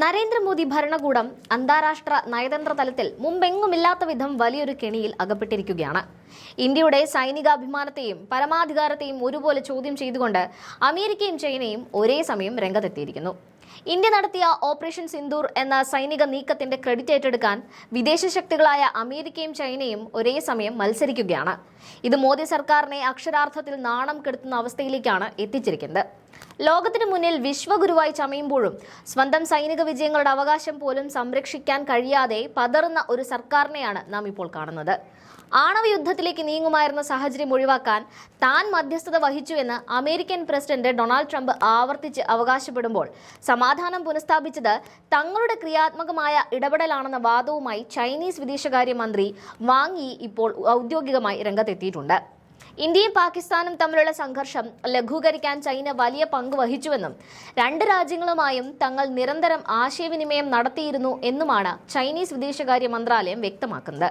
നരേന്ദ്രമോദി ഭരണകൂടം അന്താരാഷ്ട്ര നയതന്ത്ര തലത്തിൽ മുമ്പെങ്ങുമില്ലാത്ത വിധം വലിയൊരു കെണിയിൽ അകപ്പെട്ടിരിക്കുകയാണ്. ഇന്ത്യയുടെ സൈനികാഭിമാനത്തെയും പരമാധികാരത്തെയും ഒരുപോലെ ചോദ്യം ചെയ്തുകൊണ്ട് അമേരിക്കയും ചൈനയും ഒരേ സമയം രംഗത്തെത്തിയിരിക്കുന്നു. ഇന്ത്യ നടത്തിയ ഓപ്പറേഷൻ സിന്ദൂർ എന്ന സൈനിക നീക്കത്തിന്റെ ക്രെഡിറ്റ് ഏറ്റെടുക്കാൻ വിദേശ ശക്തികളായ അമേരിക്കയും ചൈനയും ഒരേ സമയം മത്സരിക്കുകയാണ്. ഇത് മോദി സർക്കാരിനെ അക്ഷരാർത്ഥത്തിൽ നാണം കെടുത്തുന്ന അവസ്ഥയിലേക്കാണ് എത്തിച്ചിരിക്കുന്നത്. ലോകത്തിനു മുന്നിൽ വിശ്വഗുരുവായി ചമയുമ്പോഴും സ്വന്തം സൈനിക വിജയങ്ങളുടെ അവകാശം പോലും സംരക്ഷിക്കാൻ കഴിയാതെ പതറുന്ന ഒരു സർക്കാരിനെയാണ് നാം ഇപ്പോൾ കാണുന്നത്. ആണവ യുദ്ധത്തിലേക്ക് നീങ്ങുമായിരുന്ന സാഹചര്യം ഒഴിവാക്കാൻ താൻ മധ്യസ്ഥത വഹിച്ചുവെന്ന് അമേരിക്കൻ പ്രസിഡന്റ് ഡൊണാൾഡ് ട്രംപ് ആവർത്തിച്ച് അവകാശപ്പെടുമ്പോൾ സമാധാനം പുനഃസ്ഥാപിച്ചത് തങ്ങളുടെ ക്രിയാത്മകമായ ഇടപെടലാണെന്ന വാദവുമായി ചൈനീസ് വിദേശകാര്യമന്ത്രി വാങ് യി ഇപ്പോൾ ഔദ്യോഗികമായി രംഗത്തെത്തിയിട്ടുണ്ട്. ഇന്ത്യയും പാകിസ്ഥാനും തമ്മിലുള്ള സംഘർഷം ലഘൂകരിക്കാൻ ചൈന വലിയ പങ്ക് വഹിച്ചുവെന്നും രണ്ട് രാജ്യങ്ങളുമായും തങ്ങൾ നിരന്തരം ആശയവിനിമയം നടത്തിയിരുന്നു എന്നുമാണ് ചൈനീസ് വിദേശകാര്യ മന്ത്രാലയം വ്യക്തമാക്കുന്നത്.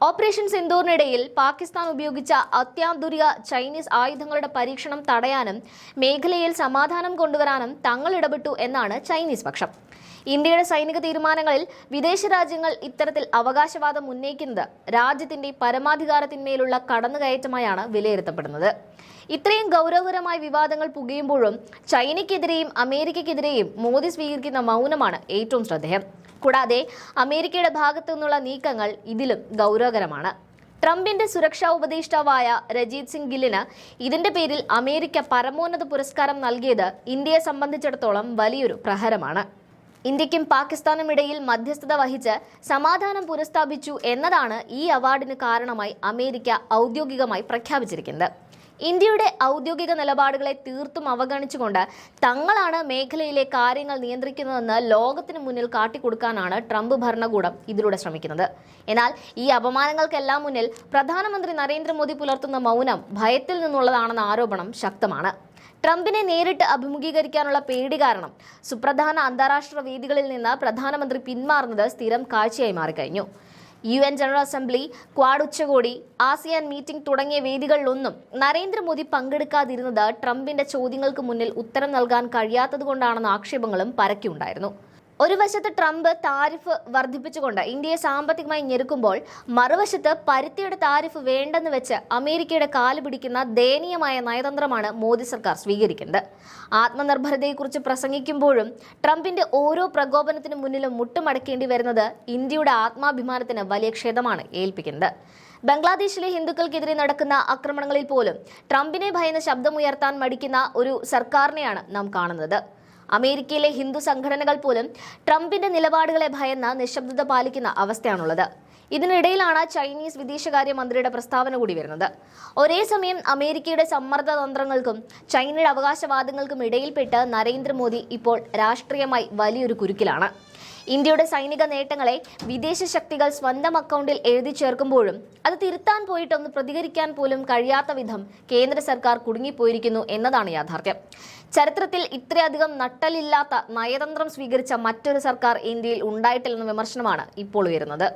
ഓപ്പറേഷൻ സിന്ദൂറിനിടയിൽ പാകിസ്ഥാൻ ഉപയോഗിച്ച അത്യാധുനിക ചൈനീസ് ആയുധങ്ങളുടെ പരീക്ഷണം തടയാനും മേഖലയിൽ സമാധാനം കൊണ്ടുവരാനും തങ്ങൾ ഇടപെട്ടു എന്നാണ് ചൈനീസ് പക്ഷം. ഇന്ത്യയുടെ സൈനിക തീരുമാനങ്ങളിൽ വിദേശ രാജ്യങ്ങൾ ഇത്തരത്തിൽ അവകാശവാദം ഉന്നയിക്കുന്നത് രാജ്യത്തിന്റെ പരമാധികാരത്തിന്മേലുള്ള കടന്നുകയറ്റമായാണ് വിലയിരുത്തപ്പെടുന്നത്. ഇത്രയും ഗൗരവകരമായ വിവാദങ്ങൾ പുകയുമ്പോഴും ചൈനയ്ക്കെതിരെയും അമേരിക്കയ്ക്കെതിരെയും മോദി സ്വീകരിക്കുന്ന മൗനമാണ് ഏറ്റവും ശ്രദ്ധേയം. കൂടാതെ അമേരിക്കയുടെ ഭാഗത്തു നിന്നുള്ള നീക്കങ്ങൾ ഇതിലും ഗൗരവകരമാണ്. ട്രംപിന്റെ സുരക്ഷാ ഉപദേഷ്ടാവായ രജീത് സിംഗ് ഗില്ലിന് ഇതിന്റെ പേരിൽ അമേരിക്ക പരമോന്നത പുരസ്കാരം നൽകിയത് ഇന്ത്യയെ സംബന്ധിച്ചിടത്തോളം വലിയൊരു പ്രഹരമാണ്. ഇന്ത്യക്കും പാകിസ്ഥാനും ഇടയിൽ മധ്യസ്ഥത വഹിച്ച് സമാധാനം പുനഃസ്ഥാപിച്ചു എന്നതാണ് ഈ അവാർഡിന് കാരണമായി അമേരിക്ക ഔദ്യോഗികമായി പ്രഖ്യാപിച്ചിരിക്കുന്നത്. ഇന്ത്യയുടെ ഔദ്യോഗിക നിലപാടുകളെ തീർത്തും അവഗണിച്ചുകൊണ്ട് തങ്ങളാണ് മേഖലയിലെ കാര്യങ്ങൾ നിയന്ത്രിക്കുന്നതെന്ന് ലോകത്തിന് മുന്നിൽ കാട്ടിക്കൊടുക്കാനാണ് ട്രംപ് ഭരണകൂടം ഇതിലൂടെ ശ്രമിക്കുന്നത്. എന്നാൽ ഈ അപമാനങ്ങൾക്കെല്ലാം മുന്നിൽ പ്രധാനമന്ത്രി നരേന്ദ്രമോദി പുലർത്തുന്ന മൗനം ഭയത്തിൽ നിന്നുള്ളതാണെന്ന ആരോപണം ശക്തമാണ്. ട്രംപിനെ നേരിട്ട് അഭിമുഖീകരിക്കാനുള്ള പേടി കാരണം സുപ്രധാന അന്താരാഷ്ട്ര വേദികളിൽ നിന്ന് പ്രധാനമന്ത്രി പിന്മാറുന്നത് സ്ഥിരം കാഴ്ചയായി മാറിക്കഴിഞ്ഞു. U N General Assembly Quad ഉച്ചകോടി ആസിയാൻ മീറ്റിംഗ് തുടങ്ങിയ വേദികളിലൊന്നും നരേന്ദ്രമോദി പങ്കെടുക്കാതിരുന്നത് ട്രംപിന്റെ ചോദ്യങ്ങൾക്ക് മുന്നിൽ ഉത്തരം നൽകാൻ കഴിയാത്തതുകൊണ്ടാണെന്ന ആക്ഷേപങ്ങളും പരക്കിയുണ്ടായിരുന്നു ഒരു വശത്ത് ട്രംപ് താരിഫ് വർദ്ധിപ്പിച്ചുകൊണ്ട് ഇന്ത്യയെ സാമ്പത്തികമായി ഞെരുക്കുമ്പോൾ മറുവശത്ത് പരുത്തിയുടെ താരിഫ് വേണ്ടെന്ന് വെച്ച് അമേരിക്കയുടെ കാൽ പിടിക്കുന്ന ദയനീയമായ നയതന്ത്രമാണ് മോദി സർക്കാർ സ്വീകരിക്കുന്നത്. ആത്മനിർഭരതയെക്കുറിച്ച് പ്രസംഗിക്കുമ്പോഴും ട്രംപിന്റെ ഓരോ പ്രകോപനത്തിനു മുന്നിലും മുട്ടുമടക്കേണ്ടി വരുന്നത് ഇന്ത്യയുടെ ആത്മാഭിമാനത്തിന് വലിയ ക്ഷേതമാണ് ഏൽപ്പിക്കുന്നത്. ബംഗ്ലാദേശിലെ ഹിന്ദുക്കൾക്കെതിരെ നടക്കുന്ന ആക്രമണങ്ങളിൽ പോലും ട്രംപിനെ ഭയന്ന് ശബ്ദമുയർത്താൻ മടിക്കുന്ന ഒരു സർക്കാരിനെയാണ് നാം കാണുന്നത്. അമേരിക്കയിലെ ഹിന്ദു സംഘടനകൾ പോലും ട്രംപിന്റെ നിലപാടുകളെ ഭയന്ന് നിശബ്ദത പാലിക്കുന്ന അവസ്ഥയാണുള്ളത്. ഇതിനിടയിലാണ് ചൈനീസ് വിദേശകാര്യ മന്ത്രിയുടെ പ്രസ്താവന കൂടി വരുന്നത്. ഒരേ സമയം അമേരിക്കയുടെ സമ്മർദ്ദ തന്ത്രങ്ങൾക്കും ചൈനയുടെ അവകാശവാദങ്ങൾക്കും ഇടയിൽപ്പെട്ട് നരേന്ദ്രമോദി ഇപ്പോൾ രാഷ്ട്രീയമായി വലിയൊരു കുരുക്കിലാണ്. ഇന്ത്യയുടെ സൈനിക നേട്ടങ്ങളെ വിദേശ ശക്തികൾ സ്വന്തം അക്കൗണ്ടിൽ എഴുതി ചേർക്കുമ്പോഴും അത് തിരുത്താൻ പോയിട്ടൊന്ന് പ്രതികരിക്കാൻ പോലും കഴിയാത്ത വിധം കേന്ദ്ര സർക്കാർ കുടുങ്ങിപ്പോയിരിക്കുന്നു എന്നതാണ് യാഥാർത്ഥ്യം. ചരിത്രത്തിൽ ഇത്രയധികം നട്ടലില്ലാത്ത നയതന്ത്രം സ്വീകരിച്ച മറ്റൊരു സർക്കാർ ഇന്ത്യയിൽ ഉണ്ടായിട്ടില്ലെന്ന വിമർശനമാണ് ഇപ്പോൾ ഉയരുന്നത്.